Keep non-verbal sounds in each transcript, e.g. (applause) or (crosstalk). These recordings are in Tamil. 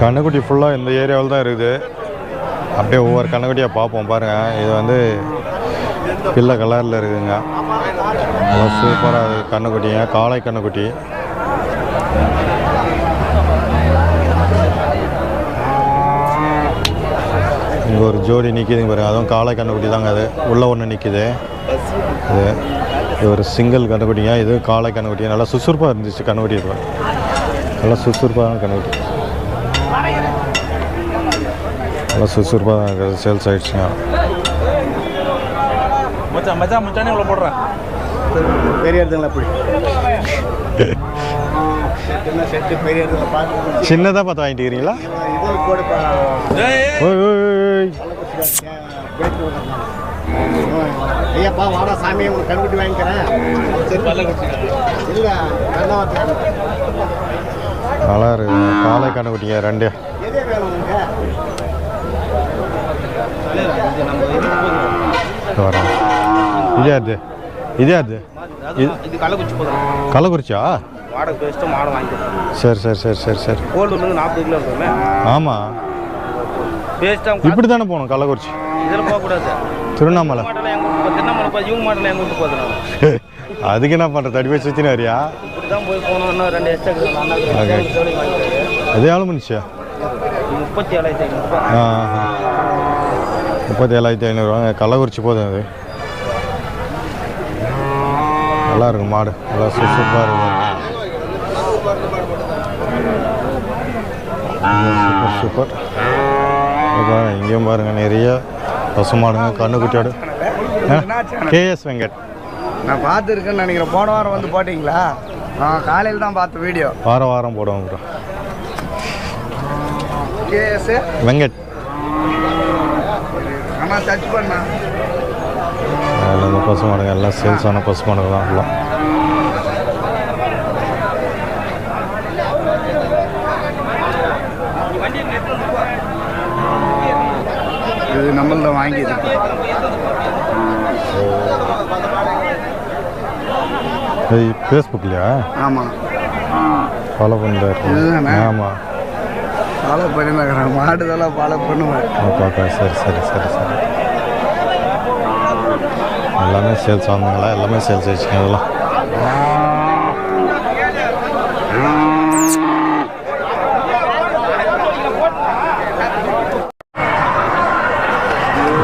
கண்ணுக்குட்டி ஃபுல்லாக இந்த ஏரியாவில் தான் இருக்குது. அப்படியே ஒவ்வொரு கண்ணுக்குட்டியாக பார்ப்போம் பாருங்கள் இது வந்து பிள்ளை கலரில் இருக்குதுங்க சூப்பராக இருக்குது கண்ணுக்குட்டிங்க காளை கண்ணுக்குட்டி. இங்கே ஒரு ஜோடி நிற்கிதுங்க பாருங்கள் அதுவும் காளை கண்ணுக்குட்டி தாங்க அது. உள்ளே ஒன்று நிற்கிது இது இது ஒரு சிங்கிள் கண்ணுக்குட்டிங்க. இது காளை கண்ணுக்குட்டி. நல்லா சுசுறுப்பாக இருந்துச்சு கண்ணுக்குட்டி நல்லா சுசுறுப்பாக கண்ணுக்குட்டி. நல்லா சுறுசுறுப்பாக தான் இருக்குது சேல்ஸ் ஆகிடுச்சுங்க மச்சான் மச்சான் மச்சானே இவ்வளோ போடுறேன் பெரிய இடத்துல அப்படி சின்னதாக பார்த்து வாங்கிட்டு இருக்கிறீங்களா. ஐயாப்பா வாடா சாமி உங்களுக்கு கண்குட்டி வாங்கிக்கிறேன் நல்லா இருக்குது காளை கண்ணுக்குட்டிங்க ரெண்டு இது இதே அது இதே அது இது போதும் கள்ளக்குறிச்சியா? பேஸ்ட்டு மாடை சரி சரி சரி சரி சரி. கோல்டு வந்து நாற்பது கிலோ இருக்குமே ஆமாம் பேஸ்ட்டாக இப்படி தானே போகணும் கள்ளக்குறிச்சி? இதில் போகக்கூடாது திருவண்ணாமலை. திருவண்ணாமலை இவங்க வீட்டு அதுக்கு என்ன பண்ணுற தடி போய் சுற்றினு வரியா? இப்படி தான் போய் போகணும் இன்னும் ரெண்டு எக்ஸ்ட்ரா அதே ஆளு முப்பத்தி ஏழாயிரத்தி ஆ. முப்பத்தி ஏழாயிரத்தி ஐநூறுரூவா கள்ளக்குறிச்சி போதும் அது. நல்லா இருக்கும் மாடு. நல்லா சுறுசுறுப்பாக இருக்கும் சூப்பர் சூப்பர். இங்கேயும் பாருங்க நிறைய பசுமாடுங்க கண்ணுக்குட்டியோடு கேஎஸ் வெங்கட். நான் பார்த்துருக்கேன்னு நினைக்கிறேன். போன வாரம் வந்து போட்டிங்களா? நான் காலையில் தான் பார்த்த வீடியோ. வாரம் வாரம் போடுவோம் ப்ரோ கேஎஸ் வெங்கட். ஆனால் டச் பண்ணா. அதில் இந்த பசுமாடுங்க எல்லாம் சேல்ஸான பசுமாடுங்க தான் எல்லாம். இது நம்மள்த வாங்கிது ஏய் ஃபேஸ்புக்லையா ஆமாம் ஃபாலோ இதுதானே? ஆமாம் ஃபாலோ பண்ணிருந்தாங்க மாடுதெல்லாம் ஃபாலோ பண்ணுவேன். ஓகே ஓகே சரி சரி சரி சரி. எல்லாமே சேல்ஸ் வந்தாங்களா எல்லாமே சேல்ஸ் ஆயிடுச்சுங்க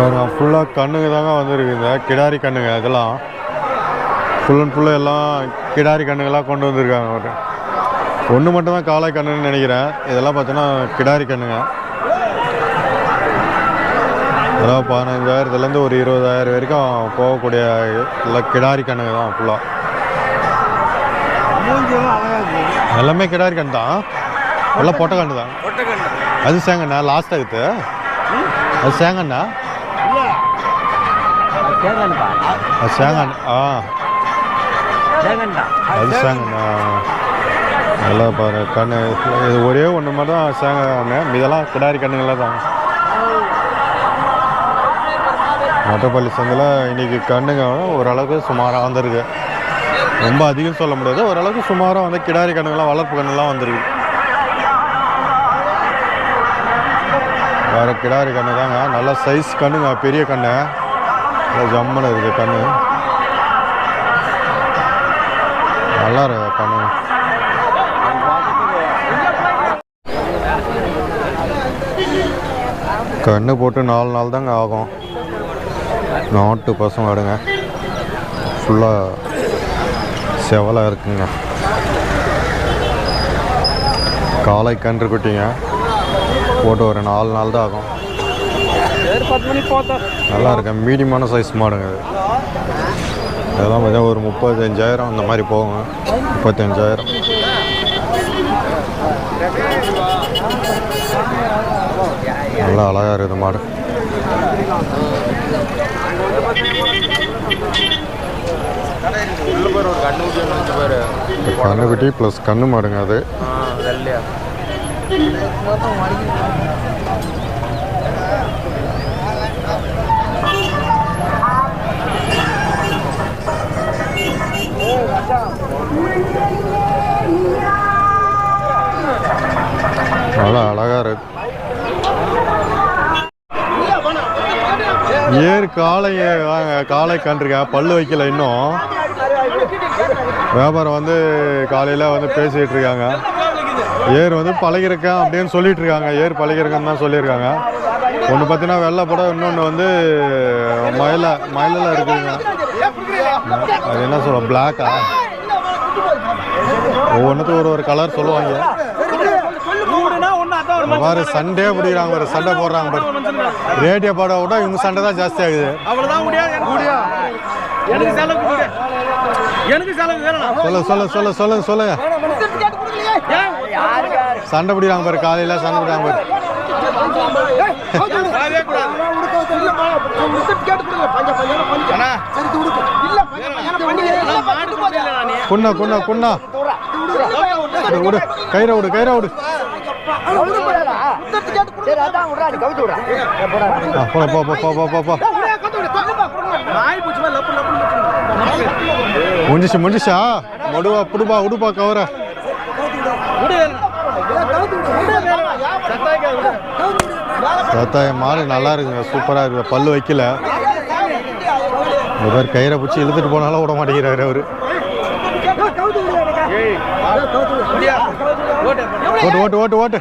அதெல்லாம் ஃபுல்லாக கண்ணுங்க தாங்க வந்துருக்குங்க கிடாரி கண்ணுங்க இதெல்லாம் ஃபுல் அண்ட் ஃபுல்லாக எல்லாம் கிடாரி கண்ணுங்கெல்லாம் கொண்டு வந்திருக்காங்க ஒரு ஒன்று மட்டும்தான் காளை கண்ணுன்னு நினைக்கிறேன். இதெல்லாம் பார்த்தோன்னா கிடாரி கண்ணுங்க. அதாவது பதினஞ்சாயிரத்துலேருந்து ஒரு இருபதாயிரம் வரைக்கும் போகக்கூடிய எல்லாம் கிடாரி கண்ணுங்க தான் ஃபுல்லாக எல்லாமே கிடாரி கண் தான். எல்லாம் பொட்டை கண்ணு தான். அது சேங்கண்ணா லாஸ்ட் ஆகுது அது சேங்கண்ணா அது சேங்கண்ணா ஆ. அது சேங்கண்ணா நல்லா பாரு கண்ணு. இது ஒரே ஒன்று மட்டும் தான் சேங்க இதெல்லாம் கிடாரி கண்ணுங்களா தான். மொட்டைப்பள்ளி சந்தையில் இன்றைக்கி கண்ணுங்க ஓரளவுக்கு சுமாராக வந்திருக்கு. ரொம்ப அதிகம் சொல்ல முடியாது. ஓரளவுக்கு சுமாராக வந்து கிடாரி கண்ணுங்களாம் வளர்ப்பு கண்ணுலாம் வந்திருக்கு. வேறு கிடாரி கண்ணு தாங்க. நல்ல சைஸ் கண்ணுங்க பெரிய கண்ணு. நல்லா ஜம்முன்னு இருக்குது கண்ணு. நல்லா இருக்கு கண்ணு கண்ணு போட்டு நாலு நாள் தாங்க ஆகும். நாட்டு பசங்க ஆடுங்க ஃபுல்லாக செவலாக இருக்குங்க. காலை கன்று குட்டிங்க. போட்டு ஒரு நாலு நாள் தான் ஆகும். நல்லா இருக்கேன். மீடியமான சைஸ் மாடுங்க இது. இதெல்லாம் ஒரு முப்பத்தஞ்சாயிரம் அந்த மாதிரி போகுங்க. முப்பத்தஞ்சாயிரம். நல்லா அழகாக இருக்குது மாடு. உள்ள பேர் ஒரு கண்ணு ஊற்றி வந்து பேர் கண்ணுக்குட்டி ப்ளஸ் கண்ணு மாடுங்க அது ஆ வெள்ளையா நல்லா அழகாக காளை வாங்க காளை பல்லு வைக்கல இன்னும். வியாபாரம் வந்து காலையில் வந்து பேசிகிட்டு இருக்காங்க. ஏர் வந்து பழகிருக்கேன் அப்படின்னு சொல்லிட்டு இருக்காங்க. ஏர் பழகிருக்கேன்னு தான் சொல்லியிருக்காங்க. ஒன்று பார்த்தீங்கன்னா வெள்ளை படம் இன்னொன்று வந்து மயில மயிலில் இருக்குதுங்க. அது என்ன சொல்ல பிளாக்கா ஒவ்வொன்றுத்துக்கும் ஒரு ஒரு கலர் சொல்லுவாங்க. பாரு சண்டே பிடிக்கிறாங்க பாரு சண்டை போடுறாங்க. பாரு ரேடியோ பாட விட இவங்க சண்டை தான் ஜாஸ்தி ஆகுது. சொல்ல சொல்ல சொல்ல சொல்லுங்க சொல்லுங்க சண்டை பிடிக்கிறாங்க பாரு காலையில சண்டை பிடிக்கிறாங்க பாரு. குண்ணா குண்ணா குண்ணா. விடு கயிறை விடு கயிறை விடு. முடிஞ்சிச்சு முடிஞ்சிச்சா? மடுவா புடுப்பா உடுப்பா கவர. சத்தாயம் மாடு நல்லா இருக்குங்க சூப்பராக இருக்கு. பல்லு வைக்கல. பேர் கயிறை பிடிச்சி இழுத்துட்டு போனாலும் விட மாட்டேங்கிறாரு அவரு. ஓட்டு ஓட்டு ஓட்டு. ஓட்டு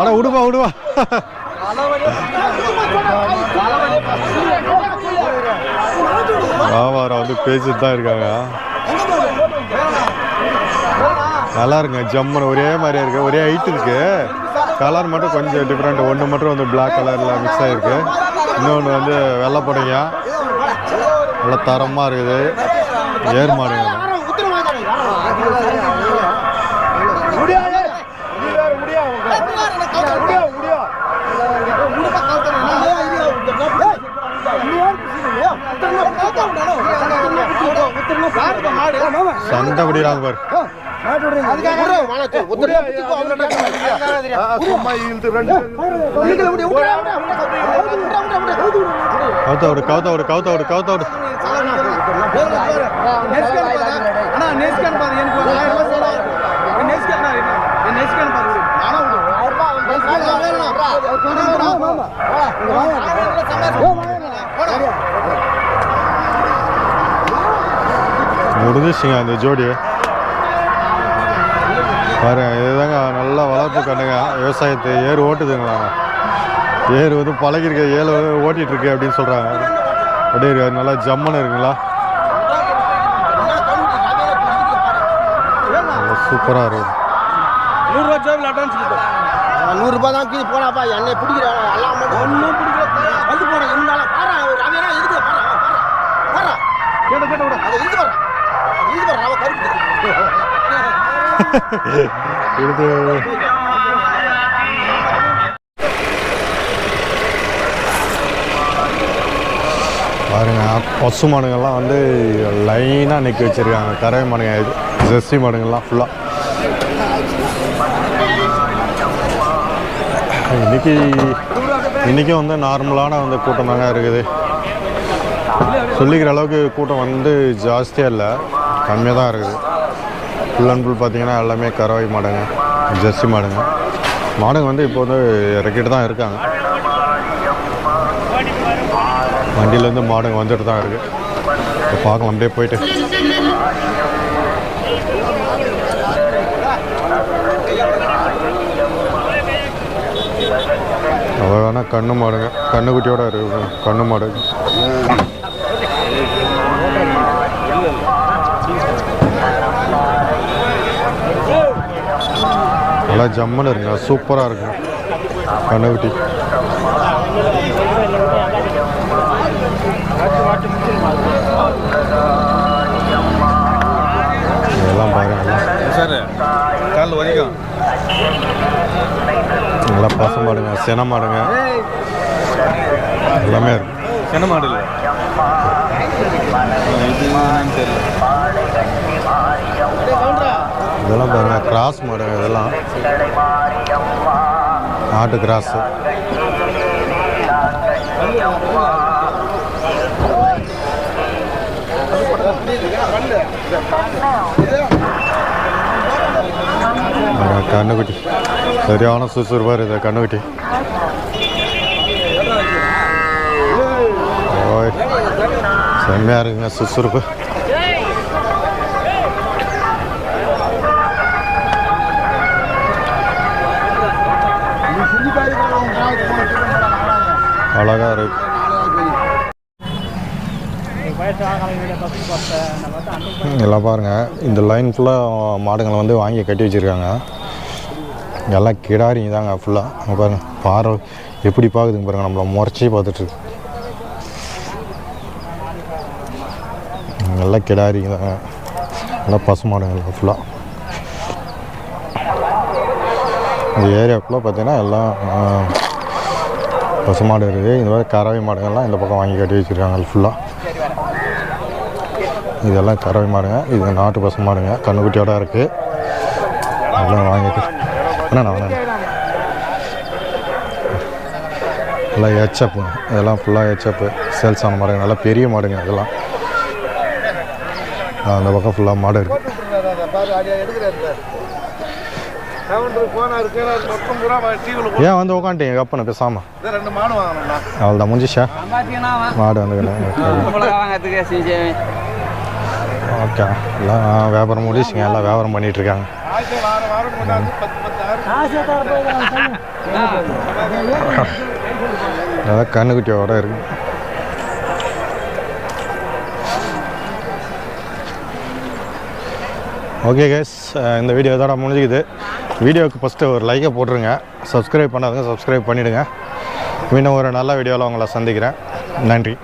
அட விடுப்பா விடுவா வியாபாரம் வந்து பேசிட்டு தான் இருக்காங்க. நல்லா இருக்குங்க ஜம்முன்னு ஒரே மாதிரியா இருக்கு. ஒரே ஹைட் இருக்கு. கலர் மட்டும் கொஞ்சம் டிஃப்ரெண்ட் ஒன்று மட்டும் வந்து பிளாக் கலரில் மிக்ஸ் ஆகிருக்கு இன்னொன்று வந்து வெள்ளை புடைங்க. நல்லா தரமாக இருக்குது. ஏர் மாடுங்க. சண்டை பிடிக்கிறாங்க பாரு கவுத்த விடு கவுத்த விடு கவுத்த முடிஞ்சிச்சுங்க அந்த ஜோடி பாருங்க இதுதாங்க நல்லா வளர்ப்பு கண்ணுங்க. விவசாயத்தை ஏர் ஓட்டுதுங்களா ஏர் வந்து பழகிருக்க ஏழு ஓட்டிட்டு இருக்கு அப்படின்னு சொல்றாங்க. அப்படியே இருக்கு. நல்லா ஜம்முன்னு இருக்குங்களா? நல்லா சூப்பரா இருக்கு. நூறு ரூபாய் ஜோபில் அட்வான்ஸ் கொடுத்தோம் நூறுரூபா தான் கீழே போனாப்பா என்னை பிடிக்கிற எல்லாம் ஒன்றும் பிடிக்கல. வந்து போன இருந்தாலும் பாரு ஒரு அவனா இருக்கு பாரு பாரு. கேட்ட கேட்ட விட. அதை இருக்கு பாரு. பாருங்க பசு மாடுங்கள்லாம் வந்து லைனாக நிற்க வச்சிருக்காங்க. கரை மாடுங்க இது ஜெர்சி மாடுங்கள்லாம் ஃபுல்லாக இன்னைக்கு இன்னைக்கும் வந்து நார்மலான வந்து கூட்டம் தாங்க இருக்குது. சொல்லிக்கிற அளவுக்கு கூட்டம் வந்து ஜாஸ்தியாக இல்லை. கம்மியாக தான் இருக்குது. ஃபுல் அண்ட் ஃபுல் பார்த்தீங்கன்னா எல்லாமே கறவை மாடுங்க ஜெர்சி மாடுங்க. மாடுங்க வந்து இப்போ வந்து இறக்கிட்டு தான் இருக்காங்க. வண்டியிலேருந்து மாடுங்க வந்துட்டு தான் இருக்குது இப்போ பார்க்கலாம் அப்படியே போயிட்டு. அவ்வளோ வேணால் கண்ணு மாடுங்க. கண்ணுக்குட்டியோட இருக்குது கண்ணு மாடு. நல்லா ஜம்முன்னு இருக்குங்க. சூப்பராக இருக்குங்க கண்ணுக்குட்டி இதெல்லாம் பாருங்க. சார் நல்லா பசு மாடுங்க சென மாடுங்க எல்லாமே இருக்கு. என்ன மாடு இல்லை இது என்னன்னு தெரியல. இதெல்லாம் பாருங்கள் கிராஸ் மாடுங்க இதெல்லாம். நாட்டு கிராஸ் கண்ணுக்குட்டி. சரியான சுறுசுறுப்பாக இருக்குது கண்ணுக்குட்டி. செம்மையாக இருக்குங்க சுறுசுறுப்பு அழகாக இருக்கு. எல்லாம் பாருங்கள் இந்த லைன் ஃபுல்லாக மாடுங்களை வந்து வாங்கி கட்டி வச்சுருக்காங்க. எல்லாம் கிடாரிங்க தாங்க ஃபுல்லாக அங்கே பாருங்க பாறை எப்படி பார்க்குதுங்க பாருங்கள் நம்மளை முறைச்சி பார்த்துட்ருக்கு எல்லாம் கிடாரிங்க தாங்க எல்லாம் பசு மாடுங்க ஃபுல்லாக இந்த ஏரியா ஃபுல்லாக பார்த்தீங்கன்னா எல்லாம் பசு மாடு இருக்குது. இந்த மாதிரி கறவை மாடுகள்லாம் இந்த பக்கம் வாங்கி கட்டி வச்சுருக்காங்க ஃபுல்லாக இதெல்லாம் கறவை மாடுங்க. இது நாட்டு பசு மாடுங்க. கண்ணுக்குட்டியோட இருக்குது அதெல்லாம் வாங்கிட்டு என்னண்ணா நான் எல்லாம் ஹெச்அப்புங்க இதெல்லாம் ஃபுல்லாக ஹெச்அப்பு சேல்ஸ் ஆன மாடுங்க. நல்லா பெரிய மாடுங்க இதெல்லாம். அந்த பக்கம் ஃபுல்லாக மாடு இருக்குது ஏன் வந்து உட்காந்துட்டீங்க கப்பனை பேசாமல் ரெண்டு மாடு வாங்கணும்ண்ணா முடிஞ்சிச்சா? மாடு வந்து (laughs) ஓகே. எல்லாம் வியாபாரம் முடிச்சுங்க எல்லாம் வியாபாரம் பண்ணிட்டு இருக்காங்க. அதான் கண்ணுக்குட்டியோட இருக்கு. ஓகே கேஸ் இந்த வீடியோ இதோட முடிஞ்சுக்குது. வீடியோவுக்கு ஃபஸ்ட்டு ஒரு லைக்கை போட்டுருங்க. சப்ஸ்கிரைப் பண்ணாதுங்க சப்ஸ்கிரைப் பண்ணிவிடுங்க இன்னும் ஒரு நல்ல வீடியோவில் உங்களை சந்திக்கிறேன். நன்றி.